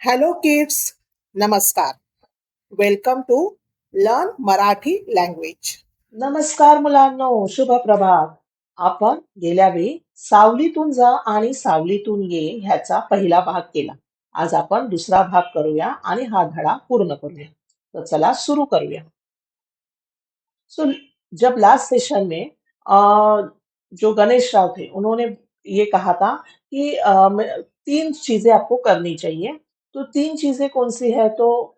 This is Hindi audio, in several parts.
हॅलो किड्स नमस्कार welcome to learn Marathi language नमस्कार मुलांनो. शुभ प्रभात. आपण गेल्या वेळी सावलीतून जा आणि सावलीतून ये ह्याचा पहिला भाग केला. आज आपण दुसरा भाग करूया आणि हा धडा पूर्ण करूया. तर चला सुरू करूया. सो जब लास्ट सेशन में जो गणेश राव थे उन्होंने ये कहा था कि तीन चीज़ें आपको करनी चाहिए। तो तीन चीज़ें कौन सी है? तो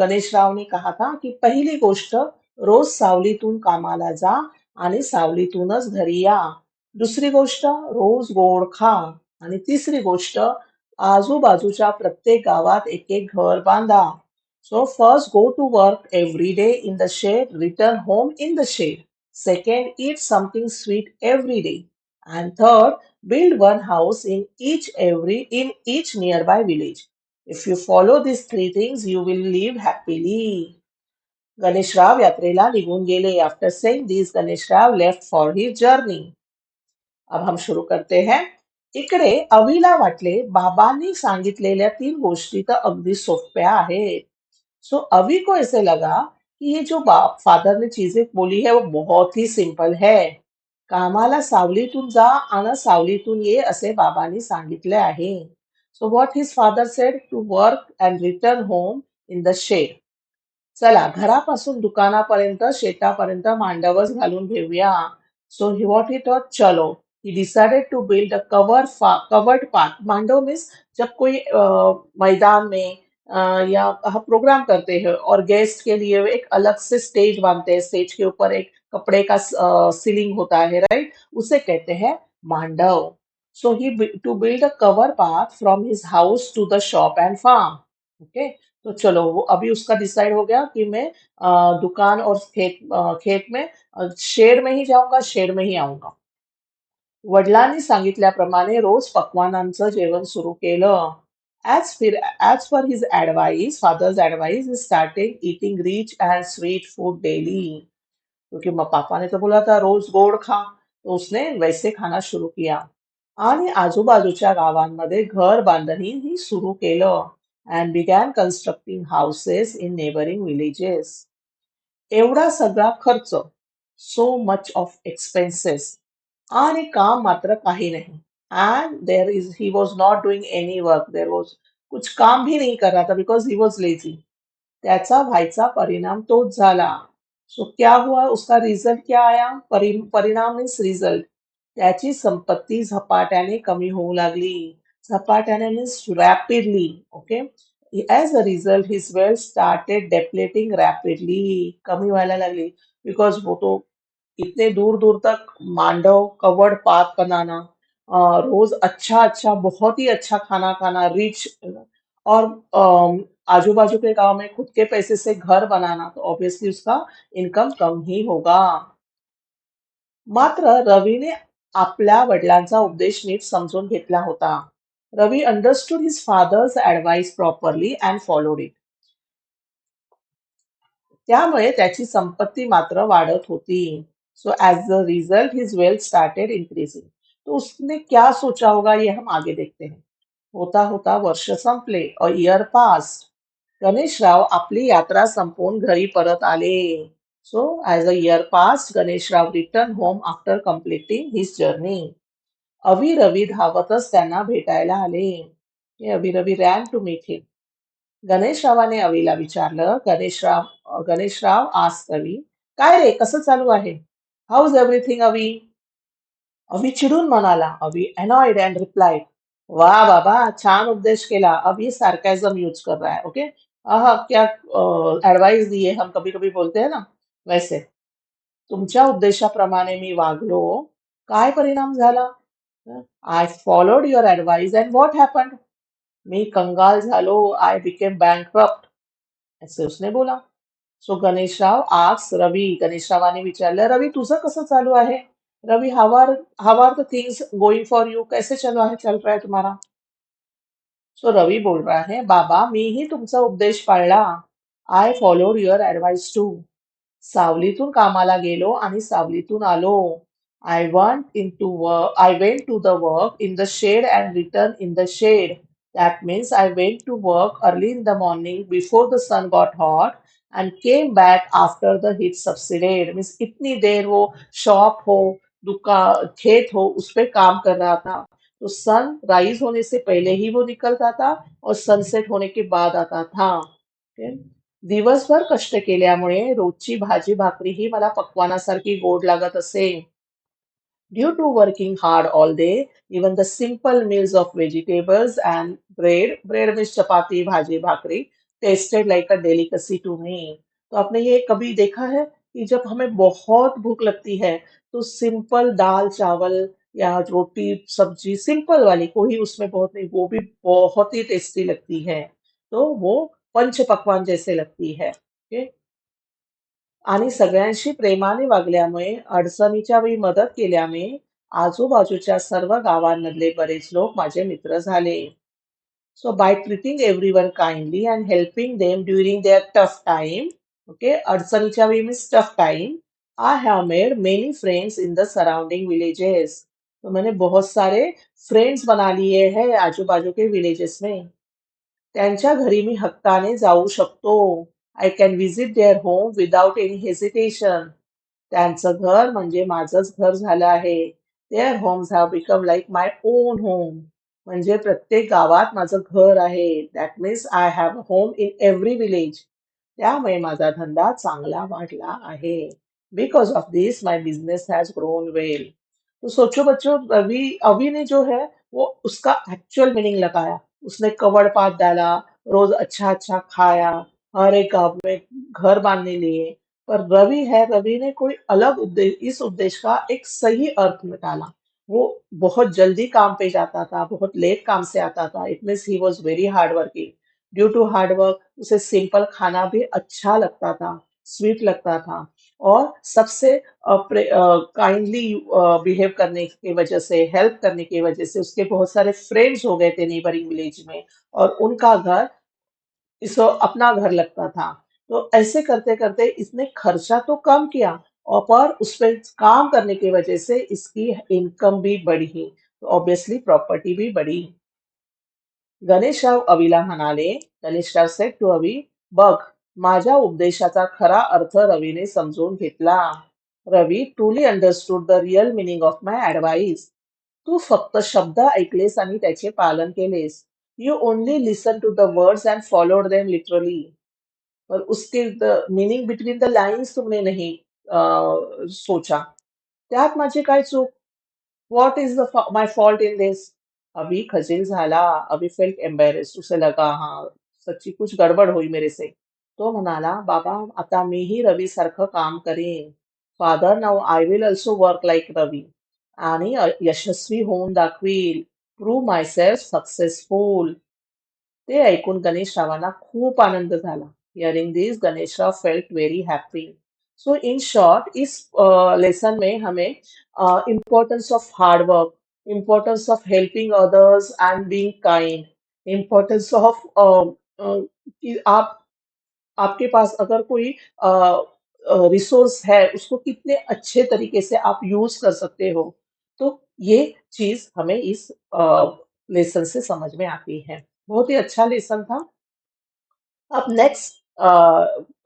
गणेश राव ने कहा था कि पहिली गोष्ट, रोज सावलीतून कामाला जा आणि सावलीतूनच घरी या। दुसरी गोष्ट, रोज गोड खा आणि तिसरी गोष्ट, आजूबाजूच्या प्रत्येक गावात एक एक घर बांधा. So first go to work every day in the shed return home in the shed second eat something sweet every day. And third, build one house in each every, in each nearby village. If you follow these three things, you will live happily. Ganeshrao यात्रेला निघून गेले. After saying this Ganeshrao left for his journey अब हम शुरू करते हैं. इकडे अवीला वाटले, बाबांनी सांगितलेल्या तीन गोष्टी तर अगदी सोप्या आहेत. सो अवी को ऐसे लगा कि ये जो फादर ने चीज़ें बोली है, वो बहुत ही सिंपल है. कामाला सावलीतून जा आणि सावलीतून ये, असे बाबांनी सांगितले आहे. So what his father said to work and return home in the shed चला, घरापासून दुकानापर्यंत, शेतापर्यंत मांडवच घालून घेऊया. सो ही व्हॉट ही टॉट चलो. He decided to build a cover covered park Mandav means जब कोई मैदान में या प्रोग्राम करते हैं, और गेस्ट के लिए एक अलग से स्टेज बांधते हैं स्टेज के ऊपर एक कपड़े का सीलिंग होता है राइट उसे कहते हैं Mandav. So he to build a cover path from his house to the shop and farm okay तो चलो, वो अभी उसका डिसाइड हो गया कि मैं दुकान और खेत खेत में शेड में ही जाऊँगा शेड में ही आऊँगा। वडिलांनी सांगितल्याप्रमाणे रोज पक्वानांचं जेवण सुरू केलं. ऍज फिर as for his advice father's advice is starting eating rich and sweet food daily क्योंकि म- पापा ने तो बोला था, रोज गोड खा। तो उसने वैसे खाना शुरू किया। आणि आजूबाजूच्या गावांमध्ये घर बांधणी ही सुरू केलं and began constructing houses in neighbouring villages एवढा सगळा खर्च सो मच ऑफ़ एक्सपेन्सेस आणि काम मात्र काही नहीं. And there is he was not doing any work there was कुछ काम भी नहीं कर रहा था बिकॉज़ ही वॉज़ लेजी त्याचा व्हायचा परिणाम तोच झाला. सो क्या हुआ? उसका रिझल्ट क्या आया? परि, परिणाम मीन्स रिझल्ट त्याची संपत्ती झपाट्याने कमी होऊ लागली. झपाट्याने means rapidly okay as a result his wealth started depleting rapidly कमी व्हायला लागली. बिकॉज़ वो तो इतने दूर दूर तक मांडव कवर्ड पार्क बनाना रोज अच्छा अच्छा बहुत ही अच्छा खाना खाना रिच और आजू बाजू के गाँव में खुद के पैसे से घर बनाना तो ऑब्वियसली उसका इनकम कम ही होगा। मात्र रवीने आपल्या वडिलांचा उपदेश नीट समजून घेतला होता. Ravi understood his father's advice properly and followed it त्यामुळे त्याची संपत्ती मात्र वाढत होती. So as a result his wealth started increasing तो उसने क्या सोचा होगा, ये हम आगे देखते हैं. होता होता वर्ष संपले अ इयर पास्ट गणेशराव आपली यात्रा संपवून घरी परत आले. So as a year passed Ganeshrao return home after completing his journey Avi Ravi धावतच त्यांना भेटायला आले. हे Avi Ravi ran to meet him. गणेशरावाने अवीला विचारलं गणेशराव गणेशराव आज रवी, काय रे, कसं चालू आहे? हाऊ इज़ एव्हरीथिंग अवी अभी चिडून म्हणाला. अनॉइड अँड रिप्लाइड वाह बाबा, छान उपदेश केला. अभी सार्केज्म यूज़ कर रहा है ओके आहा, क्या एडवाइस दी है? हम कभी कभी बोलते हैं ना, वैसे। तुमच्या उपदेशाप्रमाणे मी वागलो, काय परिणाम झाला? I followed your advice and what happened मी कंगाल झालो आय बिकेम बँकरप्ट ऐसे उसने बोला. सो गणेशराव, आज रवी, गणेशरावाने विचारलं, रवी, तुझं कसं चालू आहे? Ravi how are how are the things going for you कैसे चलो है चल रहा है तुम्हारा? सो रवि बोल रहा है, बाबा, मी ही तुमचा उपदेश पाळला. I followed your advice to सावलीतून कामाला गेलो आणि आलो. I want in to work I went to the work in the shed and return in the shed that means I went to work early in the morning before the sun got hot and came back after the heat subsided means इतनी देर वो शॉप हो, दुका, खेत हो, उस पर काम कर रहा था। तो सन राइज होने से पहले ही वो निकलता था और सनसेट होने के बाद आता था। दिवसभर कष्ट केल्यामुळे रोजची भाजी भाकरी ही मला पकवानासारखी गोड लागत due to working hard all day even the simple meals of vegetables and bread bread means chapati bhaji bhakri tasted like a delicacy to me तो आपने ये कभी देखा है कि जब हमें बहुत भूख लगती है तो सिंपल दाल, चावल या रोटी, सब्ज़ी, सिंपल वाली, कोई उसमें बहुत नहीं, वो भी बहुत ही टेस्टी लगती है। तो वो पंच पकवान जैसे लगती है, ओके? आणि सगळ्यांशी प्रेमाने वागल्यामुळे, अडचणीच्या वेळी मदत केल्यामुळे, आजूबाजूच्या सर्व गावांमधले बरेच लोक माझे मित्र झाले. So by treating everyone kindly and helping them during their tough time okay? अडचणीच्या वेळी means tough time I have made many friends in the surrounding villages तो मैंने बहुत सारे फ्रेंड्स बना लिए हैं आजू बाजू के विलेजेस में त्यांच्या घरी मी हक्काने जाऊ शकतो. I can visit their home without any hesitation. त्यांचं घर म्हणजे माझंच घर झालं आहे. Their homes have become like my own home. म्हणजे प्रत्येक गावात माझं घर आहे. That means I have home in every village. त्यामुळे माझा धंदा चांगला वाढला आहे. Because of this my business has grown well. तो सोचो बच्चों रवि अवि ने जो है, वो उसका एक्चुअल मीनिंग लगाया। उसने कवड़ पात डाला, रोज अच्छा अच्छा खाया, हर एक गाँव में घर बांधने लिए, पर रवि है, रवि ने कोई अलग उद्देश्य इस उद्देश्य का एक सही अर्थ निकाला। वो बहुत जल्दी काम पे जाता था, बहुत लेट काम से आता था। It means he was very hard working due to hard work उसे सिंपल खाना भी अच्छा लगता था स्वीट लगता था। और सबसे काइंडली बिहेव करने की वजह से हेल्प करने की वजह से उसके बहुत सारे फ्रेंड्स हो गए थे नेबरिंग विलेज में और उनका घर इसको अपना घर लगता था। तो ऐसे करते करते इसने खर्चा तो कम किया और पर उस पर काम करने की वजह से इसकी इनकम भी बढ़ी। तो ऑब्वियसली प्रॉपर्टी भी बढ़ी। गणेशराव अवीला गणेश गणेशराव सेट टू अवी बघ माझ्या उपदेशाचा खरा अर्थ रवीने समजून घेतला. Ravi truly understood the real meaning of my advice तू फक्त शब्द ऐकलेस आणि त्याचे पालन केलेस. You only listen to the words and followed them literally पर उसके मीनिंग बिटवीन द लाईन्स तुमने नाही सोचा. त्यात माझी काय चूक? What is the my fault in this अभी खजील झाला. अभी फेल्ट एम्बेरेस्ड उसे लगा हाँ सच्ची कुछ गडबड हुई मेरे से. तो म्हणाला, बाबा, आता मीही रवी सारखं काम करीन. Father now I will also work like Ravi आणि यशस्वी होऊन दाखवील. प्रूव्ह माय सेल्फ सक्सेसफुल ते ऐकून गणेशरावांना खूप आनंद झाला. Hearing this Ganeshrao felt very happy so in short इस लेसन में हमें importance of hard work importance of helping others and being kind importance of आप आपके पास अगर कोई रिसोर्स है, उसको कितने अच्छे तरीके से आप यूज़ कर सकते हो तो ये चीज़ हमें इस लेसन से समझ में आती है। बहुत ही अच्छा लेसन था। अब नेक्स्ट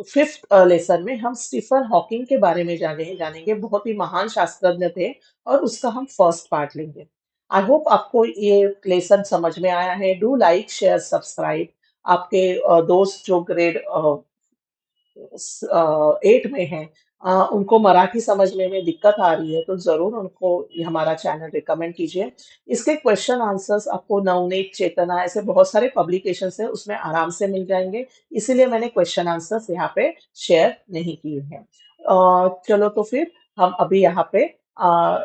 फिफ्थ लेसन में हम स्टीफन हॉकिंग के बारे में जाने, जानेंगे। बहुत ही महान शास्त्रज्ञ थे और उसका हम फ़र्स्ट पार्ट लेंगे। आई होप आपको ये लेसन समझ में आया है। डू लाइक शेयर सब्सक्राइब आपके दोस्त जो ग्रेड एट में हैं उनको मराठी समझने में दिक्कत आ रही है तो ज़रूर उनको हमारा चैनल रिकमेंड कीजिए। इसके क्वेश्चन आंसर्स आपको नवनीत, चेतना, ऐसे बहुत सारे पब्लिकेशन है, उसमें आराम से मिल जाएँगे, इसीलिए मैंने क्वेश्चन आंसर्स यहाँ पे शेयर नहीं किए हैं। चलो तो फिर हम अभी यहाँ पे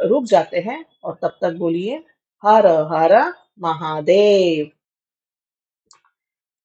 रुक जाते हैं, और तब तक बोलिए, हर हर महादेव।